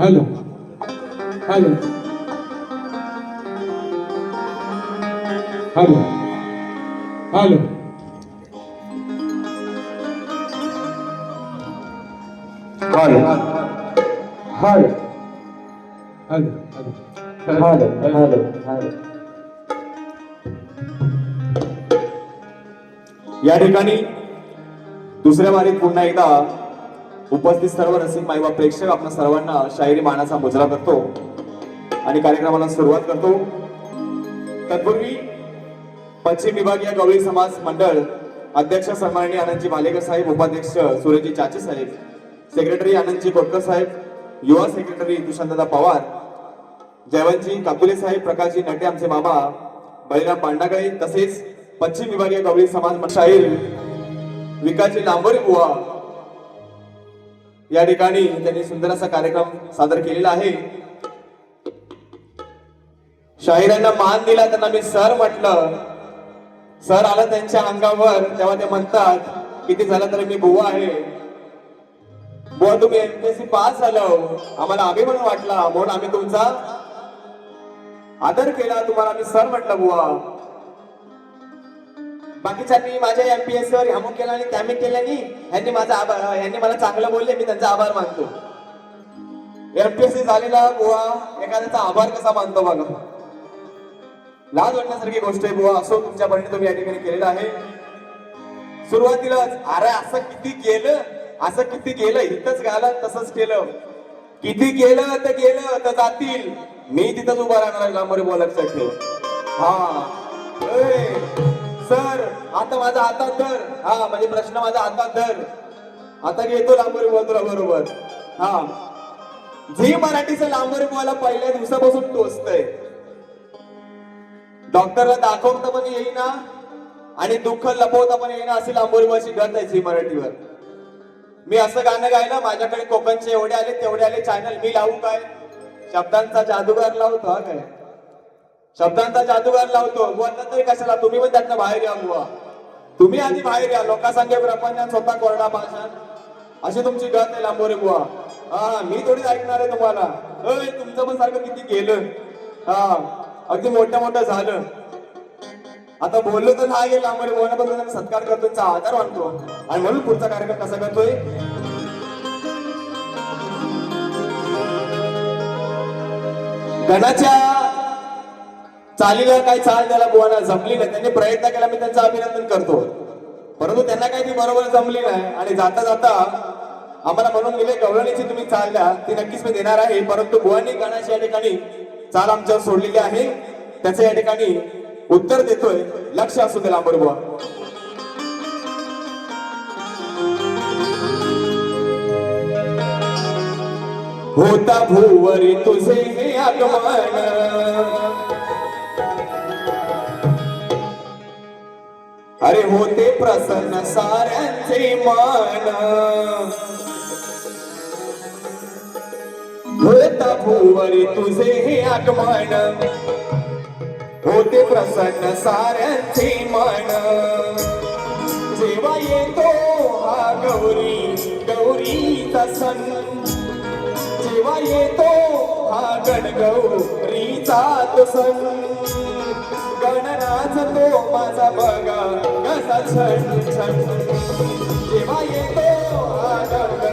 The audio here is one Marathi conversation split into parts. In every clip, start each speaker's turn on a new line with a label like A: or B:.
A: Hello hello hello hello hello
B: hello hello
A: hello
B: hello hello या ठिकाणी दुसऱ्या वारीत पुन्हा एकदा उपस्थित सर्व रसिक माईबा प्रेक्षक आपण सर्वांना शाहिरी मानाचा मुजरा करतो आणि कार्यक्रमाला सुरुवात करतो. तत्पूर्वी पश्चिम विभागीय गवळी समाज मंडळ अध्यक्ष सन्माननीय आनंदजी मालेकर साहेब उपाध्यक्ष सुरेजी चाचे साहेब सेक्रेटरी आनंदजी कोटकर साहेब युवा सेक्रेटरी दुष्यंतदा पवार जयवंतजी काकुले साहेब प्रकाशजी नटे आमचे मामा बळीराम पांडागळे तसेच पश्चिम विभागीय गवळी समाज शाहीर विकासजी लांबोरी बुवा या ठिकाणी त्यांनी सुंदर असा कार्यक्रम सादर केलेला आहे. शाहिरांना मान दिला त्यांना मी सर म्हटलं. सर आलं त्यांच्या अंगावर तेव्हा ते म्हणतात किती झालं तर मी बुवा आहे. बुवा तुम्ही एमपीएससी पास झालं हो. आम्हाला अभिमान वाटला. म्हणून आम्ही तुमचा आदर केला. तुम्हाला मी सर म्हटलं बुवा. बाकीच्यांनी माझ्या एमपीएस वर ह्यामुक केला आणि त्यामी केल्यानी ह्यांनी माझा आभार यांनी मला चांगलं बोलले मी त्यांचा आभार मानतो. एमपीएससी झालेला बुवा एखाद्याचा आभार कसा मानतो बघा. लाज वाटण्यासारखी गोष्ट आहे बुवा असो तुमच्या बहिणी तुम्ही या ठिकाणी केलेलं आहे. सुरुवातीलाच अरे असं किती केलं असं किती केलं इथंच घालं तसंच केलं. किती केलं तर गेलं तर जातील. मी तिथंच उभा राहणार आहे बोलायसाठी हा. ए, सर आता माझा हातात धर. हा म्हणजे प्रश्न माझा हातात धर. आता घेतो लांबोरी बोल तुला बरोबर. हा. झी मराठीचं लांबोरी बोला पहिल्या दिवसापासून टोचतय. डॉक्टरला दाखवता पण येईना आणि दुःख लपवता पण येईना अशी लांबोरीवाशी गत आहे झी मराठीवर. मी असं गाणं गायलं माझ्याकडे कोकणचे एवढे आले तेवढे आले चॅनल मी लावू काय? शब्दांचा जादूगार लावतो हा काय? शब्दांचा जादूगार लावतो. बोलता तरी कशाला? तुम्ही पण त्यातनं बाहेर या बुवा. तुम्ही आधी बाहेर या. लोकांसंगे ब्रह्मज्ञान स्वतः कोरडा पाषाण. अशी तुमची गत आहे लांबोरे बुवा. हा मी थोडीच ऐकणार आहे तुम्हाला. अय तुमचं पण सारखं किती केलं. हा अगदी मोठं मोठं झालं. आता बोललो तर नाही गेलं लांबोरे बुवा. सत्कार करतो त्यांचा आधार मानतो. आणि म्हणून पुढचा कार्यक्रम कसा करतोय? गणाच्या चालीला काय चाल त्याला गोवाला जमली नाही. त्यांनी प्रयत्न केला मी त्यांचं अभिनंदन करतो. परंतु त्यांना काही ती बरोबर जमली नाही. आणि जाता जाता आम्हाला म्हणून गेले गवळणीची तुम्ही चाल द्या. ती नक्कीच मी देणार आहे. परंतु बुवानी गाण्याची या ठिकाणी चाल आमच्यावर सोडलेली आहे. त्याचं या ठिकाणी उत्तर देतोय. लक्ष असू दे लांबर बुवा. होता भूवरी तुझे हे आगमन. अरे होते प्रसन्न साऱ्यांचे मान. होता भूवरी तुझे हे आगमन. होते प्रसन्न साऱ्यांचे मन. जेव्हा येतो हा गौरी गौरीचा सण. जेव्हा येतो हा गणगौरीचा तो सण. गणनाच तो माझा बघा कसा छण छण जेव्हा येतो आनंद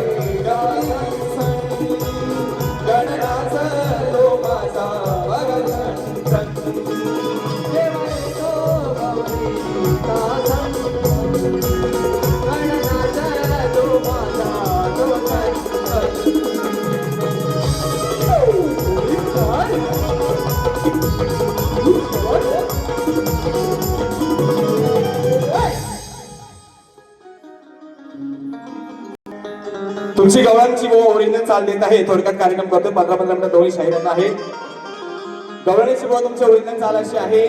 B: तुमची गवळांची वो ओरिजिनल चाल देत आहे. थोडक्यात कार्यक्रम करतोय. पंधरा पंधरा मिनिटं दोन्ही शाहिरांना आहे. गवळणीची वो तुमची ओरिजिनल चाल अशी आहे.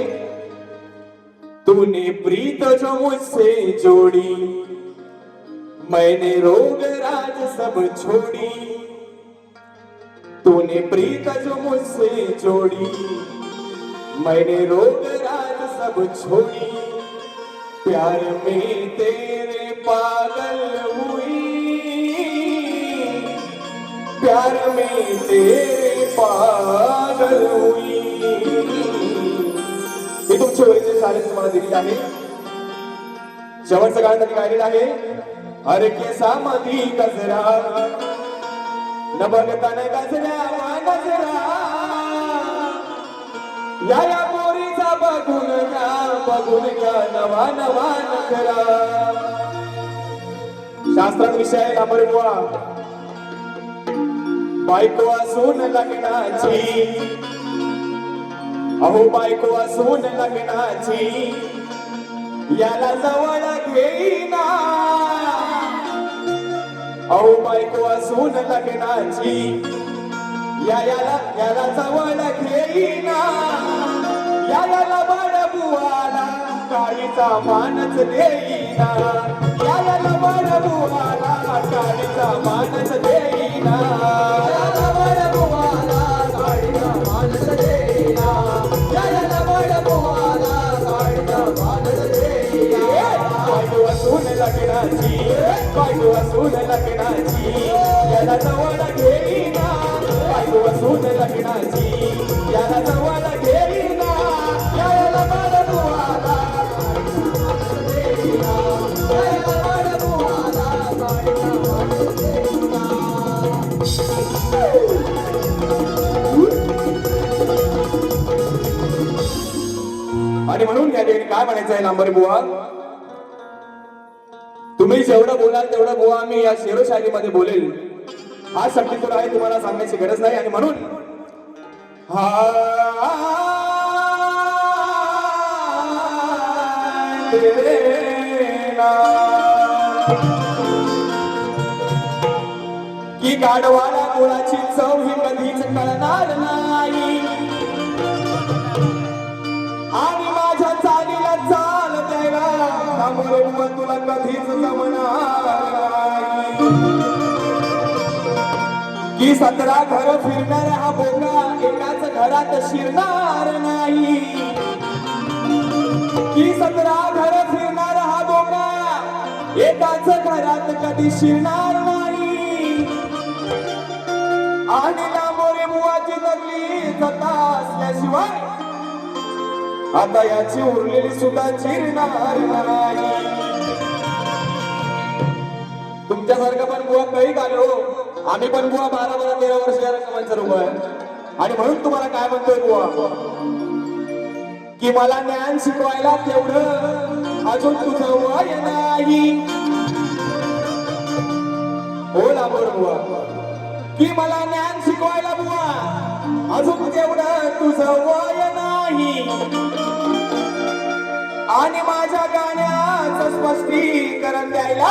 B: तूने प्रीत जो मुझसे जोड़ी मैंने रोग राज सब छोड़ी. तूने प्रीत जो मुझसे जोड़ी मैंने रोग राज सब छोड़ी. प्यार में तेरे पागल हुई। ही तुमची ओरिजिनल साडी तुम्हाला दिली आहे. शेवटचं गाणं त्यांनी गायलेलं आहे. अरे केसा मधी गजरा. न बघता न गजरा गजरा. या या पोरीचा बघून घ्या बघून घ्या नवा नवा नखरा. शास्त्रात विषय आहे लांबर बुवा बायको असून लग्नाची. अहो बायको असून लग्नाची. याला जवळ घेईना. अहो बायको असून लग्नाची. या याला याला जवळ घेईना. याला लबाड बुवाला काळीचा मानच देईना. याला लबाड बुवाला काळीचा मानच याला जवळ घेईना बायको लग्नाची याला जवळ घेईना याला आणि म्हणून या ठिकाणी काय म्हणायचं आहे लांबर बुवा? तुम्ही जेवढं बोलाल तेवढं बुवा मी या शेरोशायरीमध्ये बोलेल हा शक्तीतून आहे तुम्हाला सांगण्याची गरज नाही आणि म्हणून हा. की गाडवाला गुळाची चव ही कधीच कळणार नाही. आणि माझ्या चालीला चाल द्यायला तुला कधीच जमणार नाही. सतरा घर फिरणारा हा बोका एकाच घरात शिरणार नाही. की सतरा घर फिरणारा हा बोका एकाच घरात कधी शिरणार नाही. आणि लांबोरे बुवाची दगली जता असल्याशिवाय आता याची उरलेली सुद्धा चिरणार नाही. तुमच्यासारखं पण बुवा काही आलो हो. आम्ही पण बुवा बारा बारा तेरा वर्ष या रकमांचा रुग्ण आहे. आणि म्हणून तुम्हाला काय म्हणतोय बुवा? की मला ज्ञान शिकवायला तेवढं अजून तुझं वय नाही. हो लांबोर बुवा. की मला ज्ञान शिकवायला बुवा अजून तेवढं तुझं वय नाही. आणि माझ्या गाण्याचं स्पष्टीकरण द्यायला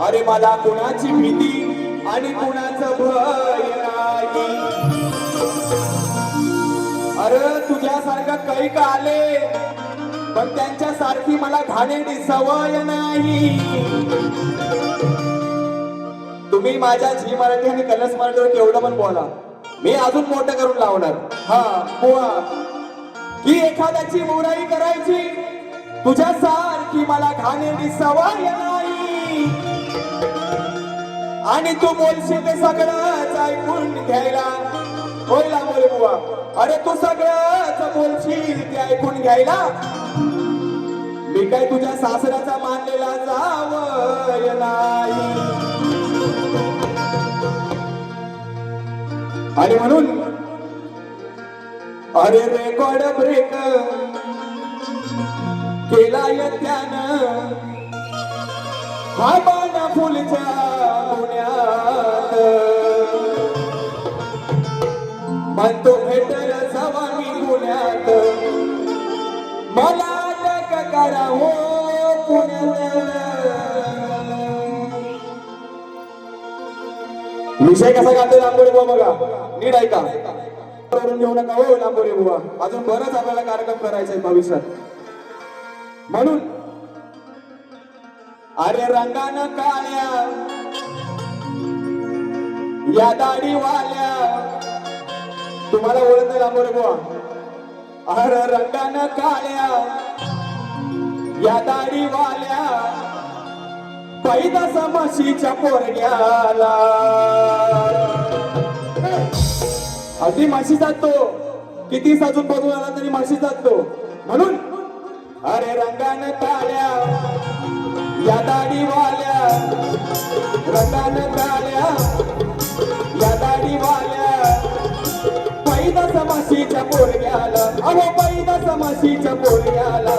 B: अरे मला कुणाची भीती आणि कोणाचं भय नाही? अरे तुझ्यासारखं काही का आले? पण त्यांच्या सारखी मला घाणेरडी सवय नाही. तुम्ही माझ्या झी मराठी आणि कलर्स मराठीवर केवढं पण बोला. मी अजून मोठं करून लावणार. हा बुवा. की एखाद्याची मुराई करायची तुझ्या सारखी मला घाणेरडी सवय नाही. आणि तू बोलशील ते सगळंच ऐकून घ्यायला. होय लांबोरे बुवा. अरे तू सगळंच बोलशील ते ऐकून घ्यायला. मी काय तुझ्या सासऱ्याचा मानलेला जावय नाही. आणि म्हणून अरे रेकॉर्ड ब्रेक केलाय त्यानं. हा बाणा फुलच्या म्हणतो भेटल जावा मी पुण्यात. मला अटक करा हो पुण्यात. विषय कसा गातो लांबोरे बुवा बघा. नीट ऐका. करून घेऊ नका हो लांबोरे बुवा. अजून बरंच आपल्याला कार्यक्रम करायचे आहे भविष्यात. म्हणून अरे रंगानं काळ्या या दाढीवाल्या तुम्हाला ओळख नाही लांबोरे बुवा. अर रंगान काळ्या या दाडी वाल्या पैदा समाशीच्या पोरग्याला. अगदी माशी जातो. किती साजून बघू आला तरी माशी जातो. म्हणून अरे रंगान काल्या या दाढीवाल्या रंगान काल्या या दाढीवाल्या समाशीच्या पोरग्याला. अहो पैदा समाशीच्या पोरग्याला.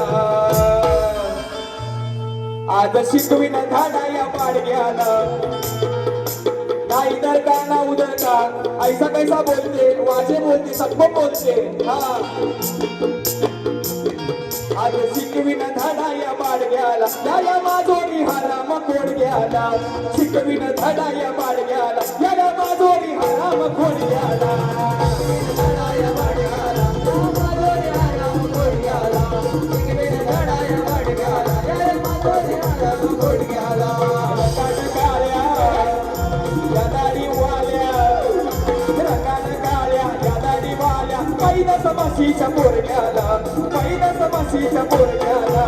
B: आज शिकविन धाडा या पाडग्याला. नाही इधर का ना उदर का? ऐसा कैसा बोलते वाजे बोलते सबको बोलते. हा. आज शिकविन धाडा या पाडग्याला. या माझो माझोरी हराम खोडग्याला या पोरण्याला दोरी हराम पोरण्याला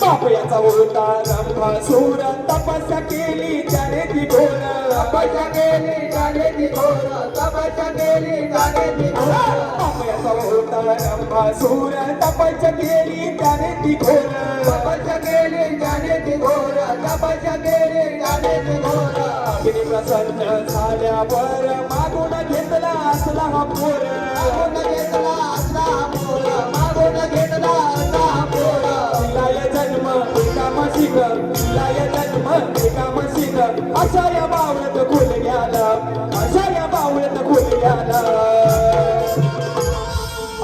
B: बाप याचा रंभा रंभासूर तपस्या केली त्याने ती घोरा तपस्या केली त्याने घोर तपस्या केली त्याने ती घोर बाप होता रंभासूर तपस्या केली त्याने ती घोर तपस्या केली त्याने ती घोर घोर अग्नी प्रसन्न झाल्यावर जन्म अशा या बावळत खुल अशा या बावळत खुल गेला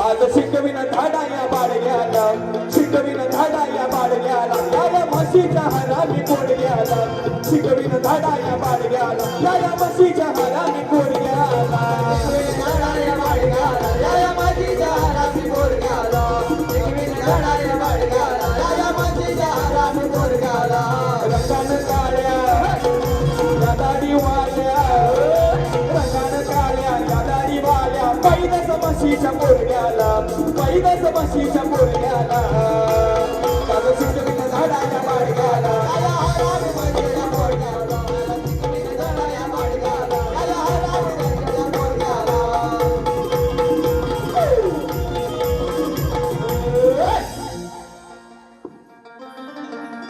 B: आज शिकविन धाडा या बाडग्याला शिकविन धाडा या बाडग्याला या या म्हशीच्या हरामी कोड गेला शिकविन धाडा या बाडग्याला या या म्हशीच्या हरामी म्हशीच्या पोरग्याला. शिकविन झाडाच्या बाडग्याला. आया हरामी म्हशीच्या पोरग्याला.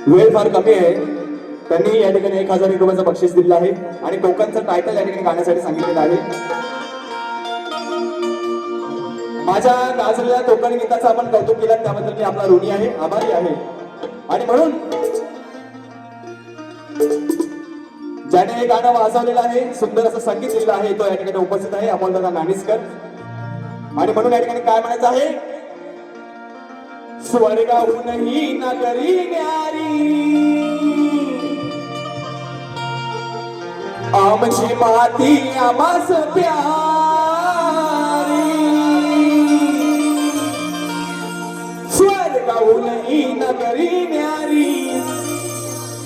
B: वेळ फार कमी आहे त्यांनी या ठिकाणी एक हजार रुपयाचं बक्षीस दिलं आहे आणि कोकणचं टायटल या ठिकाणी गाण्यासाठी सांगितलेलं आहे माझ्या गाजलेल्या कोकणी गीताचं आपण कौतुक केलं त्याबद्दल मी आपला ऋणी आहे आभारी आहे. आणि म्हणून ज्याने हे गाणं वाजवलेलं आहे सुंदर असं संगीत दिलेलं आहे तो या ठिकाणी उपस्थित आहे अमोलदादा नानिसकर. आणि म्हणून या ठिकाणी काय म्हणायचं आहे? स्वर्गाहूनही नगरी न्यारी. आमची माती आमास प्यारी. स्वर्गाहूनही नगरी न्यारी.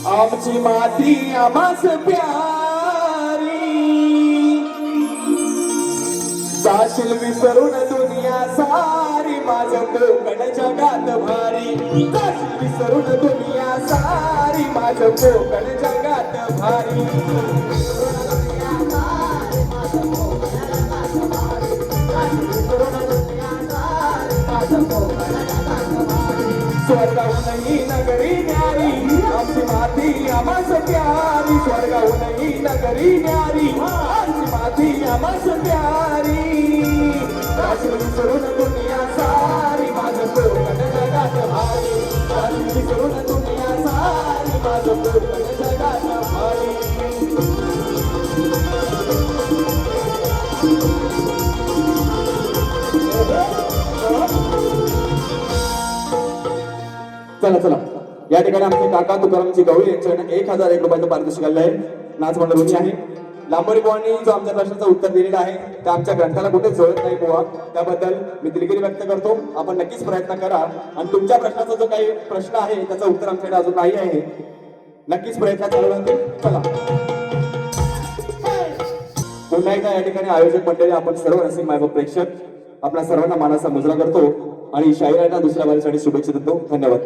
B: आमची माती आमास प्यारी. जाशील विसरून दुनिया सारी माझं कोकण जगात भारी. जाशील विसरून दुनिया सारी माझं कोकण जगात भारी. स्वर्गाहूनही नगरी न्यारी. आमची माती आमास प्यारी. स्वर्गाहूनही नगरी न्यारी. आमची माती आमास प्यारी. जाशील विसरून दुनिया सारी. माझं कोकण जगात भारी. जाशील विसरून दुनिया सारी. माझं कोकण चला चला. या ठिकाणी आमचे काका तुकारामची गवळी यांच्याकडे एक हजार एक रुपयाचं पारितोषिक आलं आहे. नाच मंडळ आहे. लांबोरी बुवांनी जो आमच्या प्रश्नाचं उत्तर दिलेलं आहे त्या आमच्या ग्रंथाला कुठेच जोडत नाही बुवा? त्याबद्दल मी दिलगिरी व्यक्त करतो. आपण नक्कीच प्रयत्न करा. आणि तुमच्या प्रश्नाचा जो काही प्रश्न आहे त्याचं उत्तर आमच्याकडे अजून नाही आहे. नक्कीच प्रयत्न चालू चला. पुन्हा एकदा या ठिकाणी आयोजक मंडळी आपण सर्व रसिक मायबाप प्रेक्षक आपल्या सर्वांना मानाचा मुजरा करतो. आणि शाहिरांना दुसऱ्या बारीसाठी शुभेच्छा देतो. धन्यवाद.